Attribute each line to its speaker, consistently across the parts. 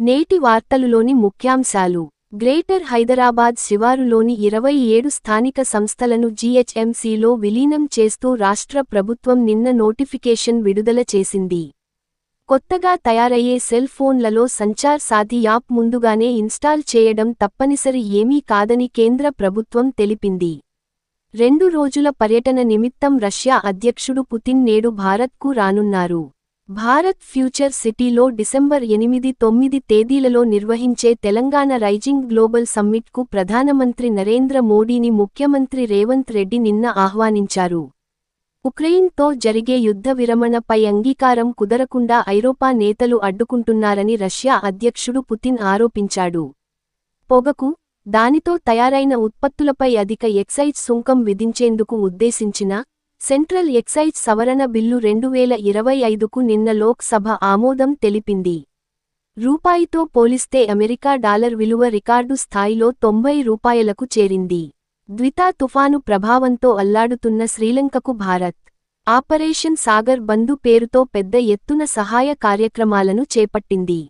Speaker 1: నేటి వార్తలులోని ముఖ్యాంశాలు. గ్రేటర్ హైదరాబాద్ శివారులోని ఇరవై ఏడు స్థానిక సంస్థలను జీహెచ్ఎంసీలో విలీనం చేస్తూ రాష్ట్ర ప్రభుత్వం నిన్న నోటిఫికేషన్ విడుదల చేసింది. కొత్తగా తయారయ్యే సెల్ ఫోన్లలో సంచార్ సాథి యాప్ ముందుగానే ఇన్స్టాల్ చేయడం తప్పనిసరి ఏమీ కాదని కేంద్ర ప్రభుత్వం తెలిపింది. రెండు రోజుల పర్యటన నిమిత్తం రష్యా అధ్యక్షుడు పుతిన్ నేడు భారత్కు రానున్నారు. భారత్ ఫ్యూచర్ సిటీలో డిసెంబర్ ఎనిమిది తొమ్మిది తేదీలలో నిర్వహించే తెలంగాణ రైజింగ్ గ్లోబల్ సమ్మిట్కు ప్రధానమంత్రి నరేంద్ర మోడీని ముఖ్యమంత్రి రేవంత్ రెడ్డి నిన్న ఆహ్వానించారు. ఉక్రెయిన్తో జరిగే యుద్ధ విరమణపై అంగీకారం కుదరకుండా ఐరోపా నేతలు అడ్డుకుంటున్నారని రష్యా అధ్యక్షుడు పుతిన్ ఆరోపించాడు. పొగకు దానితో తయారైన ఉత్పత్తులపై అధిక ఎక్సైజ్ సుంకం విధించేందుకు ఉద్దేశించిన సెంట్రల్ ఎక్సైజ్ సవరణ బిల్లు రెండు వేల ఇరవై ఐదుకు నిన్న లోక్సభ ఆమోదం తెలిపింది. రూపాయితో పోలిస్తే అమెరికా డాలర్ విలువ రికార్డు స్థాయిలో తొంభై రూపాయలకు చేరింది. ద్వితా తుఫాను ప్రభావంతో అల్లాడుతున్న శ్రీలంకకు భారత్. ఆపరేషన్ సాగర్ బంధు పేరుతో పెద్ద ఎత్తున సహాయ కార్యక్రమాలను చేపట్టింది.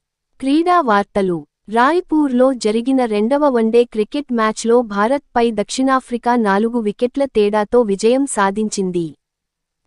Speaker 1: క్రీడా వార్తలు. రాయ్పూర్లో జరిగిన రెండవ వన్డే క్రికెట్ మ్యాచ్లో భారత్పై దక్షిణాఫ్రికా నాలుగు వికెట్ల తేడాతో విజయం సాధించింది.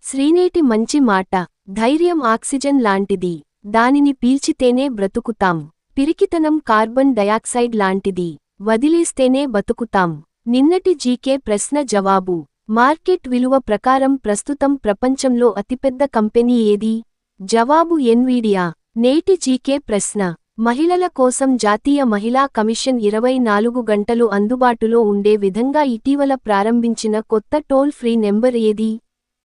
Speaker 1: శ్రీనేటి మంచి మాట ధైర్యం ఆక్సిజన్ లాంటిది దానిని పీల్చితేనే బ్రతుకుతాం. పిరికితనం కార్బన్ డయాక్సైడ్ లాంటిది వదిలేస్తేనే బతుకుతాం. నిన్నటి జీకే ప్రశ్న జవాబు మార్కెట్ విలువ ప్రకారం ప్రస్తుతం ప్రపంచంలో అతిపెద్ద కంపెనీ ఏది? జవాబు ఎన్వీడియా నేటి జీకే ప్రశ్న. మహిళల కోసం జాతీయ మహిళా కమిషన్ ఇరవై నాలుగు గంటలు అందుబాటులో ఉండే విధంగా ఇటీవల ప్రారంభించిన కొత్త టోల్ ఫ్రీ నెంబర్ ఏది?